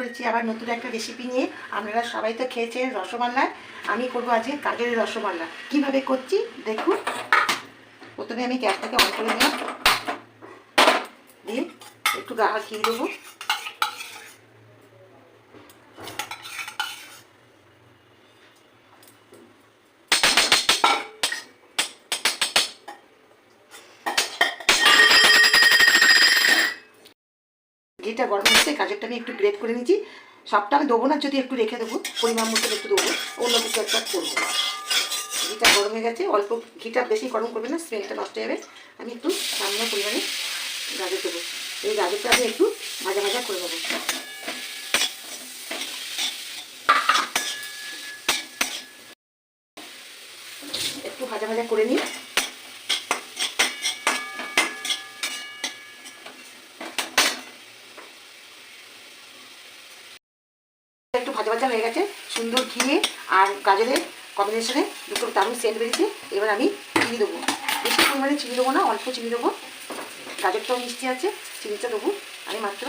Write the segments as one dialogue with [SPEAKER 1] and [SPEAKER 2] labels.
[SPEAKER 1] করেছি আবার নতুন একটা রেসিপি নিয়ে। আপনারা সবাই তো খেয়েছেন রসমাল্লা আমি করব আজকে কাজের রসমাল্লা কীভাবে করছি? দেখুন। প্রথমে আমি গ্যাসটাকে অন করে নিলাম। দিয়ে একটু গা ঘি দেবো। ঘিটা গরম হচ্ছে গাজরটা আমি একটু গ্রেট করে নিচ্ছি সবটা আমি দেবো না, যদি একটু রেখে দেবো, পরিমাণ মতো একটু দেবো, অন্য কিছু একটা করব। ঘিটা গরম হয়ে গেছে, অল্প ঘিটা বেশি গরম করবে না স্মেলটা নষ্ট হয়ে যাবে। আমি একটু সামান্য পরিমাণে গাজর দেবো। এই গাজরটা আমি একটু ভাজা ভাজা করে নেব। একটু ভাজা ভাজা করে নিই। একটু ভাজা ভাজা হয়ে গেছে, সুন্দর ঘিয়ে আর গাজরের কম্বিনেশনে দুটো দারুণ সেন্ট বেরিয়েছে। এবার আমি চিনি দেবো। বেশি পরিমাণে চিনি দেবো না, অল্প চিনি দেবো। গাজরটাও মিষ্টি আছে, চিনিটা দেবো। আমি মাত্র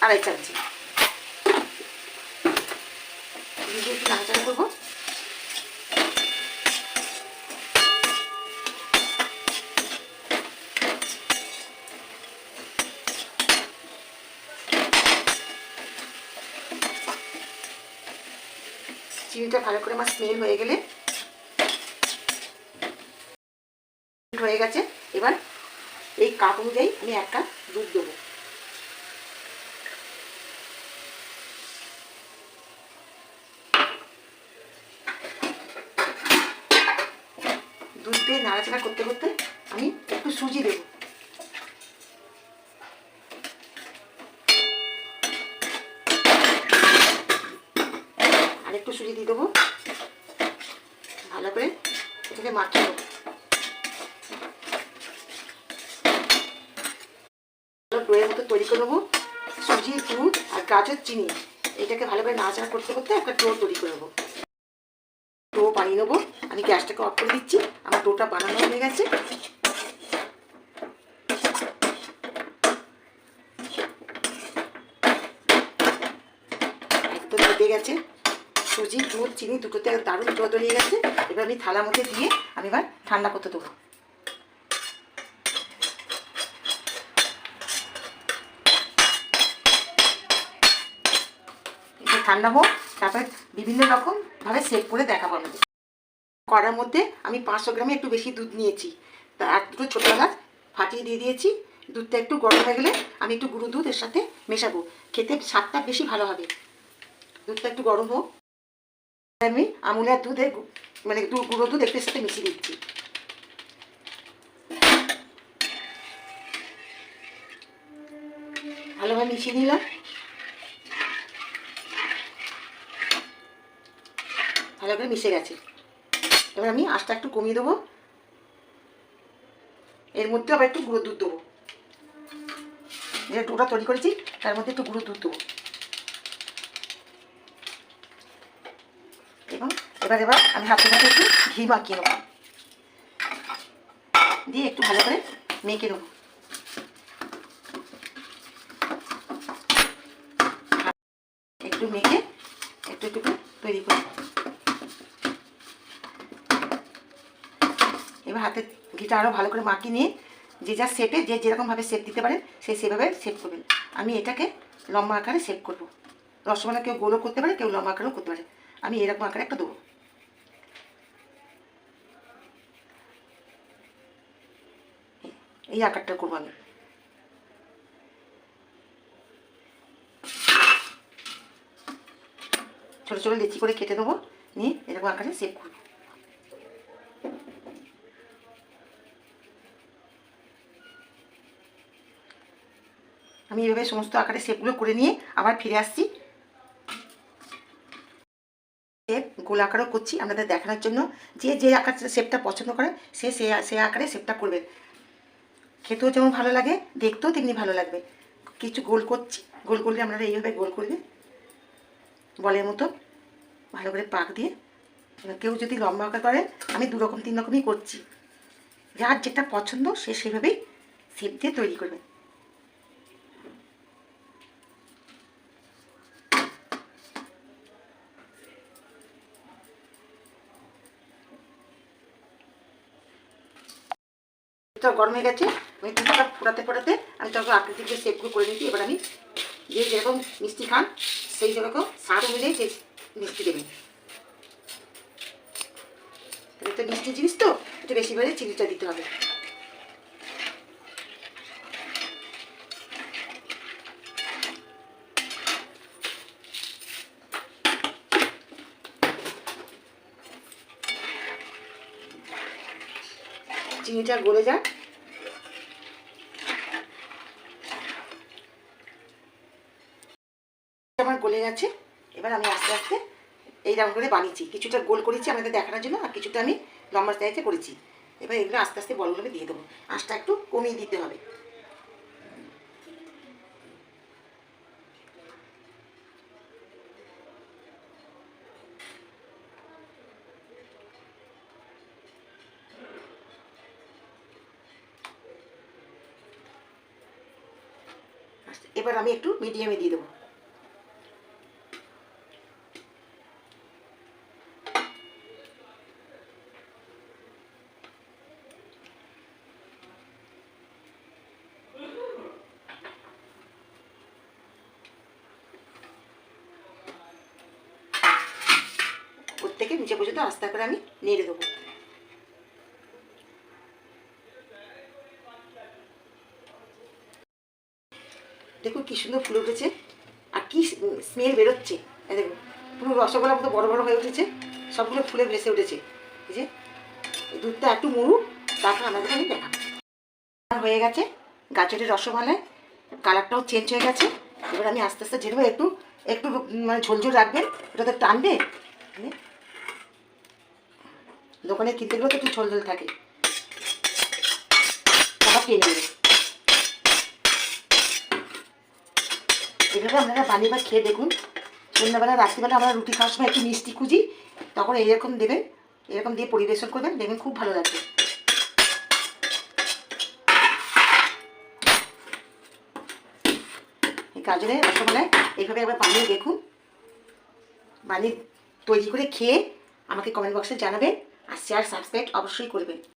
[SPEAKER 1] আড়াই চামচি। একটু করব। চিনিটা ভালো করে আমার স্মেল হয়ে গেলে হয়ে গেছে। এবার এই কাপ অনুযায়ী আমি এক কাপ দুধ দেবো। দুধ দিয়ে নাড়াচাড়া করতে করতে আমি একটু সুজি দেবো আর একটু সুজি দিয়ে দেবো ভালো করে ভালো ডোয়ের মতো তৈরি করে নেব। সুজি, দুধ আর গাজর, চিনি। এটাকে ভালো করে নাড়াচাড়া করতে করতে একটা ডো তৈরি করে নেব। ডো বানিয়ে নেব। আমি গ্যাসটাকে অফ করে দিচ্ছি। আমার ডোটা বানানো হয়ে গেছে। একদম বেঁধে গেছে। সুজি, দুধ, চিনি দুটোতে দারুণ জল তৈরি গেছে। এবার আমি থালার মধ্যে দিয়ে আমি এবার ঠান্ডা করতে দেবো। ঠান্ডা হোক, তারপরে বিভিন্ন রকম ভাবে সেভ করে দেখাবো আমাদের কড়ার মধ্যে আমি পাঁচশো গ্রামে একটু বেশি দুধ নিয়েছি। তা আর দুটো ছোটো এলাচ ফাটিয়ে দিয়ে দিয়েছি। দুধটা একটু গরম হয়ে গেলে আমি একটু গুঁড়ো দুধ এর সাথে মেশাবো। খেতে স্বাদটা বেশি ভালো হবে। দুধটা একটু গরম হোক। আমি আমুলের দুধে মানে গুঁড়ো দুধ একটু সাথে মিশিয়ে দিচ্ছি। ভালোভাবে মিশিয়ে নিলাম। ভালো করে মিশে গেছে। এবার আমি আঁচটা একটু কমিয়ে দেবো। এর মধ্যে আবার একটু গুঁড়ো দুধ দেবো। যে ডোটা তৈরি করেছি, তার মধ্যে একটু গুঁড়ো দুধ দেবো। এবার এবার আমি হাতের মধ্যে একটু ঘি মাখিয়ে নেব। দিয়ে একটু ভালো করে মেখে নেব। একটু মেখে একটু একটু তৈরি করি এবার হাতে ঘিটা আরও ভালো করে মাখিয়ে নিয়ে যে যা শেপে যে যেরকমভাবে শেপ দিতে পারেন সেই সেভাবে শেপ করবেন। আমি এটাকে লম্বা আকারে শেপ করব। রসমালাই কেউ গোলও করতে পারে, কেউ লম্বা আকারেও করতে পারে। আমি এরকম আকারে একটা দেবো। এই আকারটা করব আমি ছোটো ছোটো লেচি করে কেটে দেবো নিয়ে এরকম আকারে শেপ করব। আমি এভাবে সমস্ত আকারে শেপগুলো করে নিয়ে আবার ফিরে আসছি। গোল আকারও করছি, আপনাদের দেখানোর জন্য। যে যে আকার শেপটা পছন্দ করে, সে সে আকারে শেপটা করবেন খেতেও যেমন ভালো লাগে, দেখতেও তেমনি ভালো লাগবে। কিছু গোল করছি, গোল করলে আপনারা এইভাবে গোল করবে বলের মতো ভালো করে পাক দিয়ে এবার কেউ যদি লম্বা আঁকা করে, আমি দুরকম, তিন রকমই করছি। যার যেটা পছন্দ, সে সেভাবেই সেপ দিয়ে তৈরি করবে। এটা গরম হয়ে গেছে, আমি দুধটা ফোটাতে ফোটাতে আমি তখন আকৃতির যে শেপগুলো করে নিচ্ছি এবার আমি যে যেরকম মিষ্টি খান, সেই যেরকম স্বাদ অনুযায়ী সে মিষ্টি দেবেন। তো মিষ্টি জিনিস তো, একটু বেশি করে চিনিটা দিতে হবে। চিনিটা গলে যাক। আমার গলে গেছে। এবার আমি আস্তে আস্তে এইরকম করে বানিয়েছি। কিছুটা গোল করেছি আমাদের দেখানোর জন্য আর কিছুটা আমি লম্বা সাইজে করেছি। এবার এগুলো আস্তে আস্তে বলগুলোকে দিয়ে দেবো। আঁচটা একটু কমিয়ে দিতে হবে আস্তে- এবার আমি একটু মিডিয়ামে দিয়ে দেবো। থেকে নিচে পর্যন্ত আস্তে করে আমি নেড়ে দেবো। দেখুন কি সুন্দর ফুল উঠেছে। আর কি স্মেল বেরোচ্ছে। দেখুন পুরো রসগোল্লা মতো বড় বড় হয়ে উঠেছে। সবগুলো ফুলে ভেসে উঠেছে। এই যে দুধটা একটু মরু তারপর আমাদের আমি আমার হয়ে গেছে গাজরের রসমালাই। কালারটাও চেঞ্জ হয়ে গেছে। এবার আমি আস্তে আস্তে ঝেড়ে একটু একটু মানে ঝোলঝোল রাখবেন। ওটা তো টানবে দোকানে কিনতে গেলেও তো একটু ঝোল ঝোল থাকে। আবার টেনে নেবে। এভাবে আপনারা বানিয়ে বা খেয়ে দেখুন। সন্ধ্যাবেলা, রাত্রিবেলা আমরা রুটি খাওয়ার সময় একটু মিষ্টি খুঁজি তখন এরকম দেবেন এরকম দিয়ে পরিবেশন করবেন দেখবেন খুব ভালো লাগবে। এই গাজরের রসমালাই এইভাবে একবার বানিয়ে দেখুন। বানিয়ে তৈরি করে খেয়ে আমাকে কমেন্ট বক্সে জানাবেন, আর শেয়ার সাবস্ক্রাইব অবশ্যই করবেন।